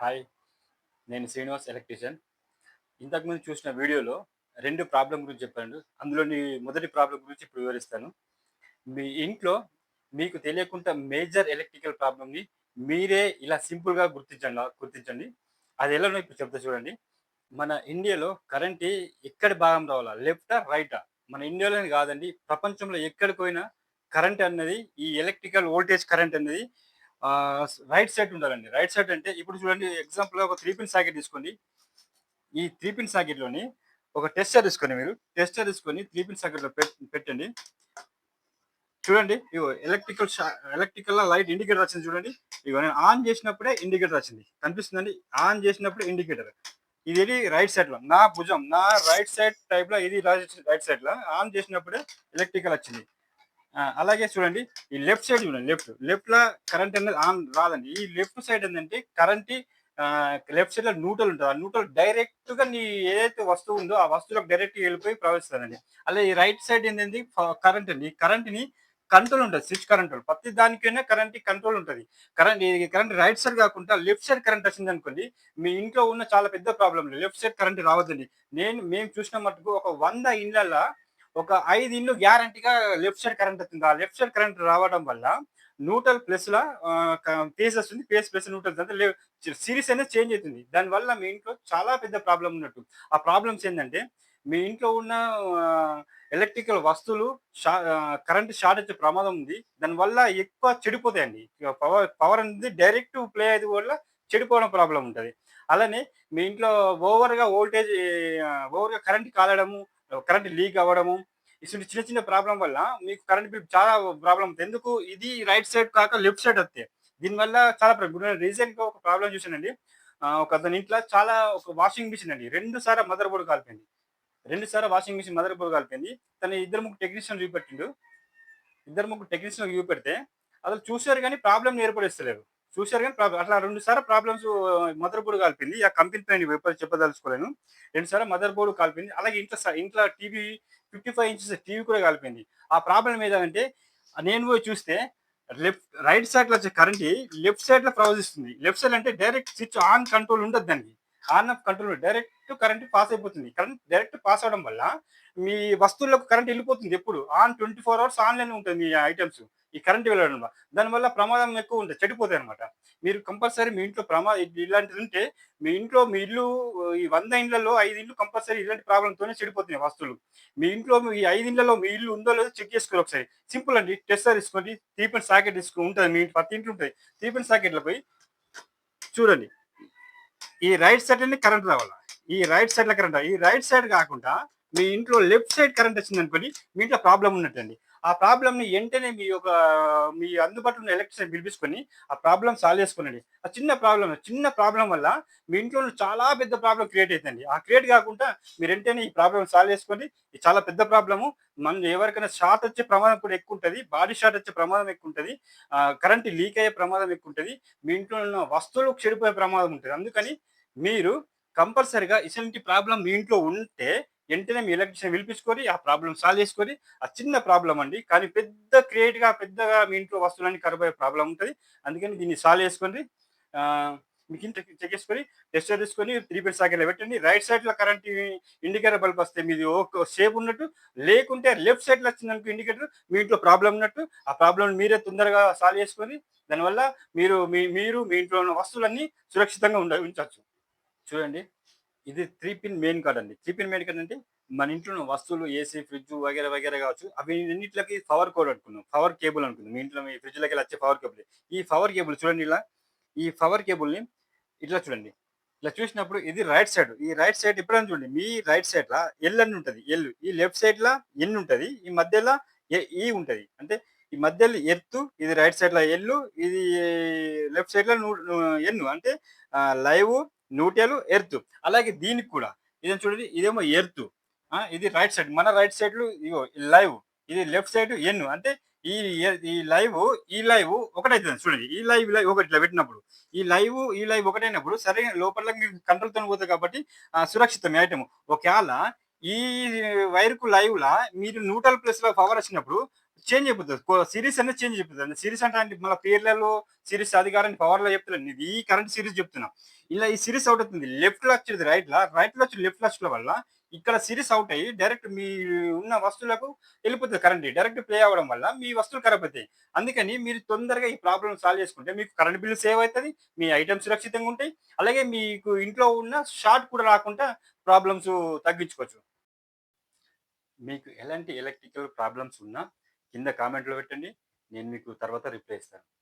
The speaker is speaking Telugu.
హాయ్ నేను శ్రీనివాస్ ఎలక్ట్రీషియన్. ఇంతకుముందు చూసిన వీడియోలో రెండు ప్రాబ్లం గురించి చెప్పాను. అందులోని మొదటి ప్రాబ్లం గురించి ఇప్పుడు వివరిస్తాను. మీ ఇంట్లో మీకు తెలియకుండా మేజర్ ఎలక్ట్రికల్ ప్రాబ్లమ్ని మీరే ఇలా సింపుల్గా గుర్తించండి గుర్తించండి. అది ఎలానో ఇప్పుడు చెప్తా చూడండి. మన ఇండియాలో కరెంట్ ఎక్కడ భాగం రావాలా? లెఫ్టా రైటా? మన ఇండియాలోనే కాదండి. ప్రపంచంలో ఎక్కడికి పోయినా కరెంట్ అన్నది ఈ ఎలక్ట్రికల్ వోల్టేజ్ కరెంట్ అనేది రైట్ సైడ్ ఉండాలండి. రైట్ సైడ్ అంటే ఇప్పుడు చూడండి ఎగ్జాంపుల్ ఒక త్రీ పిన్ సాకెట్ తీసుకోండి. ఈ త్రీ పిన్ సాకెట్లోని ఒక టెస్టర్ తీసుకోండి మీరు. టెస్టర్ తీసుకొని త్రీ పిన్ సాకెట్లో పెట్టండి. చూడండి ఇగో ఎలక్ట్రికల్ ఎలక్ట్రికల్ లైట్ ఇండికేటర్ వచ్చింది చూడండి. ఇగో నేను ఆన్ చేసినప్పుడే ఇండికేటర్ వచ్చింది. కనిపిస్తుందండి? ఆన్ చేసినప్పుడే ఇండికేటర్ ఇది రైట్ సైడ్లో. నా భుజం నా రైట్ సైడ్ టైప్లో ఇది రైట్ సైడ్లో. ఆన్ చేసినప్పుడే ఎలక్ట్రికల్ వచ్చింది. అలాగే చూడండి ఈ లెఫ్ట్ సైడ్ చూడండి లెఫ్ట్. లెఫ్ట్లో కరెంట్ అనేది ఆన్ రాదండి. ఈ లెఫ్ట్ సైడ్ ఏంటంటే కరెంట్ లెఫ్ట్ సైడ్లో న్యూట్రల్ ఉంటుంది. ఆ న్యూట్రల్ డైరెక్ట్గా నీ ఏదైతే వస్తువు ఉందో ఆ వస్తువులకు డైరెక్ట్ వెళ్ళిపోయి ప్రవేశిస్తుందండి అలాగే ఈ రైట్ సైడ్ ఏంటంటే కరెంట్ అండి. కరెంట్ని కంట్రోల్ ఉంటుంది స్విచ్ కరెంట్ ప్రతి దానికైనా కరెంట్ కంట్రోల్ ఉంటుంది. కరెంట్ కరెంట్ రైట్ సైడ్ కాకుండా లెఫ్ట్ సైడ్ కరెంట్ వచ్చింది అనుకోండి మీ ఇంట్లో ఉన్న చాలా పెద్ద ప్రాబ్లం లెఫ్ట్ సైడ్ కరెంట్ రావద్దండి. నేను మేము చూసిన మటుకు ఒక వంద ఇండ్లల్లో ఒక ఐదు ఇల్లు గ్యారంటీగా లెఫ్ట్ సైడ్ కరెంట్ వస్తుంది. ఆ లెఫ్ట్ సైడ్ కరెంట్ రావడం వల్ల న్యూట్రల్ ప్లస్ లా ఫేస్ వస్తుంది. ఫేస్ ప్లస్ న్యూట్రల్ అంటే సిరీస్ అనేది చేంజ్ అవుతుంది. దానివల్ల మీ ఇంట్లో చాలా పెద్ద ప్రాబ్లం ఉన్నట్టు. ఆ ప్రాబ్లమ్స్ ఏంటంటే మీ ఇంట్లో ఉన్న ఎలక్ట్రికల్ వస్తువులు షా కరెంట్ షార్ట్ వచ్చే ప్రమాదం ఉంది. దానివల్ల ఎక్కువ చెడిపోతాయండి. పవర్ పవర్ అనేది డైరెక్ట్ ప్లే అయ్యేది వల్ల చెడిపోవడం ప్రాబ్లం ఉంటుంది. అలానే మీ ఇంట్లో ఓవర్గా ఓల్టేజ్ ఓవర్గా కరెంట్ కాలడము కరెంట్ లీక్ అవ్వడము ఇటువంటి చిన్న చిన్న ప్రాబ్లం వల్ల మీకు కరెంట్ బిల్ చాలా ప్రాబ్లం అవుతుంది. ఎందుకు? ఇది రైట్ సైడ్ కాక లెఫ్ట్ సైడ్ వస్తే. దీనివల్ల చాలా ప్రాబ్లం రీసెంట్గా ఒక ప్రాబ్లం చూసానండి ఒక అతని ఇంట్లో చాలా ఒక వాషింగ్ మిషన్ అండి. రెండు సార్లు మదర్ బోర్డు కాలిపోయింది. రెండు సార్లు వాషింగ్ మిషన్ మదర్ బోర్డు కాలిపోయింది. తన ఇద్దరు ముగ్గురు టెక్నీషియన్ చూపెట్టిండు. ఇద్దరు ముగ్గురు టెక్నీషియన్ చూపెడితే అసలు చూశారు కానీ ప్రాబ్లం ఏర్పడిస్తలేరు చూశారు కానీ అట్లా రెండు సార్లు ప్రాబ్లమ్స్ మదర్ బోర్డు కాల్పింది. ఆ కంపెనీ పైన ఎప్పుడు చెప్పదలుచుకోలేను. రెండు సార్లు మదర్ బోర్డు కాల్పింది. అలాగే ఇంట్లో ఇంట్లో TV fifty five inches TV కూడా కాలిపోయింది ఆ ప్రాబ్లం ఏదంటే నేను పోయి చూస్తే లెఫ్ట్ రైట్ సైడ్లో వచ్చే కరెంట్ లెఫ్ట్ సైడ్లో ప్రవహిస్తుంది. లెఫ్ట్ సైడ్ అంటే డైరెక్ట్ స్విచ్ ఆన్ కంట్రోల్ ఉండదు దానికి. On off control direct current pass అయిపోతుంది. కరెంట్ డైరెక్ట్ పాస్ అవడం వల్ల మీ వస్తువులకు కరెంట్ వెళ్ళిపోతుంది ఎప్పుడు. On twenty four hours online ఉంటుంది మీ ఐటమ్స్ ఈ కరెంట్ వెళ్ళడం వల్ల. దానివల్ల ప్రమాదం ఎక్కువ ఉంటుంది. చెడిపోతాయి అనమాట మీరు కంపల్సరీ మీ ఇంట్లో ప్రమాదం ఇలాంటిది ఉంటే మీ ఇంట్లో మీ ఇల్లు ఈ వంద ఇండ్లలో ఐదు ఇండ్లు కంపల్సరీ ఇలాంటి ప్రాబ్లంతోనే చెడిపోతున్నాయి వస్తువులు. మీ ఇంట్లో ఈ ఐదు ఇండ్లలో మీ ఇల్లు ఉందో లేదో చెక్ చేసుకోరు ఒకసారి. సింపుల్ అండి. టెస్టర్ తీసుకోండి. త్రీ సాకెట్ తీసుకుని ఉంటుంది. మీ ప్రతి ఇంట్లో ఉంటుంది త్రీ సాకెట్లో పోయి చూడండి. ఈ రైట్ సైడ్ అనేది కరెంట్ రావాలి? ఈ రైట్ సైడ్లో కరెంట్? ఈ రైట్ సైడ్ కాకుండా మీ ఇంట్లో లెఫ్ట్ సైడ్ కరెంట్ వచ్చింది అనుకోండి మీ ఇంట్లో ప్రాబ్లం ఉన్నట్టండి. ఆ ప్రాబ్లమ్ని వెంటనే మీ యొక్క మీ అందుబాటులో ఉన్న ఎలక్ట్రిషన్ పిలిపించుకొని ఆ ప్రాబ్లం సాల్వ్ చేసుకోనండి. ఆ చిన్న ప్రాబ్లం చిన్న ప్రాబ్లం వల్ల మీ ఇంట్లో చాలా పెద్ద ప్రాబ్లం క్రియేట్ అవుతుంది ఆ క్రియేట్ కాకుండా మీరు వెంటనే ఈ ప్రాబ్లం సాల్వ్ చేసుకొని ఇది చాలా పెద్ద ప్రాబ్లము మన ఎవరికైనా షార్ట్ వచ్చే ప్రమాదం కూడా ఎక్కువ ఉంటుంది బాడీ షార్ట్ వచ్చే ప్రమాదం ఎక్కువ ఉంటుంది కరెంట్ లీక్ అయ్యే ప్రమాదం ఎక్కువ ఉంటుంది మీ ఇంట్లో ఉన్న వస్తువులు చెడిపోయే ప్రమాదం ఉంటుంది. అందుకని మీరు కంపల్సరిగా ఇటువంటి ప్రాబ్లం మీ ఇంట్లో ఉంటే వెంటనే మీ ఎలక్ట్రిషియన్ పిలిపించుకొని ఆ ప్రాబ్లం సాల్వ్ చేసుకొని ఆ చిన్న ప్రాబ్లం అండి. కానీ పెద్ద క్రియేట్గా పెద్దగా మీ ఇంట్లో వస్తువులన్నీ ఖరాబ్ అయ్యే ప్రాబ్లం ఉంటుంది. అందుకని దీన్ని సాల్వ్ చేసుకోండి మీకు ఇంత చెక్ చేసుకొని టెస్ట్ తీసుకొని త్రీ పీస్ సాకెట్లో పెట్టండి. రైట్ సైడ్లో కరెంట్ ఇండికేటర్ బల్బ్ వస్తే మీది ఒక సేఫ్ ఉన్నట్టు లేకుంటే లెఫ్ట్ సైడ్లో వచ్చిందనుకో ఇండికేటర్ మీ ఇంట్లో ప్రాబ్లం ఉన్నట్టు ఆ ప్రాబ్లం మీరే తొందరగా సాల్వ్ చేసుకొని దానివల్ల మీరు మీ మీరు మీ ఇంట్లో ఉన్న వస్తువులన్నీ సురక్షితంగా ఉండ ఉంచవచ్చు చూడండి. ఇది త్రీ పిన్ మెయిన్ కార్డ్ అండి. త్రీ పిన్ మెయిన్ కార్డ్ అంటే మన ఇంట్లో వస్తువులు ఏసీ ఫ్రిడ్జ్ వగేరా వగేరా కావచ్చు. అవి అన్నింటికి పవర్ కోడ్ అనుకున్నాం పవర్ కేబుల్ అనుకుందాం. మీ ఇంట్లో మీ ఫ్రిడ్జ్లోకి వచ్చే పవర్ కేబుల్ ఈ పవర్ కేబుల్ చూడండి ఇలా. ఈ పవర్ కేబుల్ని ఇట్లా చూడండి. ఇట్లా చూసినప్పుడు ఇది రైట్ సైడ్ ఈ రైట్ సైడ్ ఎప్పుడైనా చూడండి. మీ రైట్ సైడ్ లా ఎల్ అని ఉంటుంది. ఎల్ ఈ లెఫ్ట్ సైడ్ లా ఎన్ ఉంటుంది. ఈ మధ్యలో ఈ e ఉంటుంది. అంటే ఈ మధ్యలో ఎర్త్ ఇది రైట్ సైడ్లో ఎల్లు ఇది లెఫ్ట్ సైడ్లో ఎన్ను. అంటే లైవ్ నూటెలు ఎర్త్. అలాగే దీనికి కూడా. ఇదేం చూడండి ఇదేమో ఎర్త్. ఇది రైట్ సైడ్ మన రైట్ సైడ్ ఇగో లైవ్ ఇది లెఫ్ట్ సైడ్ ఎన్ అంటే ఈ ఈ లైవ్ ఈ లైవ్ ఒకటైతుంది చూడండి. ఈ లైవ్ లైవ్ ఒకటి ఇట్లా పెట్టినప్పుడు. ఈ లైవ్ ఈ లైవ్ ఒకటైనప్పుడు సరైన లోపల కంట్రోల్తో పోతుంది కాబట్టి ఆ, సురక్షితం ఐటమ్ ఒకవేళ ఈ వైర్కు లైవ్ లా మీరు న్యూట్రల్ ప్లేస్లో పవర్ వచ్చినప్పుడు చేంజ్ అయిపోతుంది. సిరీస్ అనేది చేంజ్ అయిపోతుంది. సిరీస్ అంటే అంటే మళ్ళీ పేర్లలో సిరీస్ అధికారాన్ని పవర్లో చెప్తున్నాను ఇది ఈ కరెంట్ సిరీస్ చెప్తున్నా. ఇలా ఈ సిరీస్ అవుట్ అవుతుంది. లెఫ్ట్లో వచ్చేది రైట్ లా రైట్లో వచ్చి లెఫ్ట్లో వల్ల ఇక్కడ సిరీస్ అవుట్ అయ్యి డైరెక్ట్ మీ ఉన్న వస్తువులకు వెళ్ళిపోతుంది కరెంట్. డైరెక్ట్ ప్లే అవ్వడం వల్ల మీ వస్తువులు ఖరాబ్ అవుతాయి. అందుకని మీరు తొందరగా ఈ ప్రాబ్లమ్ సాల్వ్ చేసుకుంటే మీకు కరెంట్ బిల్ సేవ్ అవుతుంది మీ ఐటమ్స్ సురక్షితంగా ఉంటాయి. అలాగే మీకు ఇంట్లో ఉన్న షార్ట్ కూడా రాకుండా ప్రాబ్లమ్స్ తగ్గించుకోవచ్చు. మీకు ఎలాంటి ఎలక్ట్రికల్ ప్రాబ్లమ్స్ ఉన్నా కింద కామెంట్లో పెట్టండి. నేను మీకు తర్వాత రిప్లై ఇస్తాను.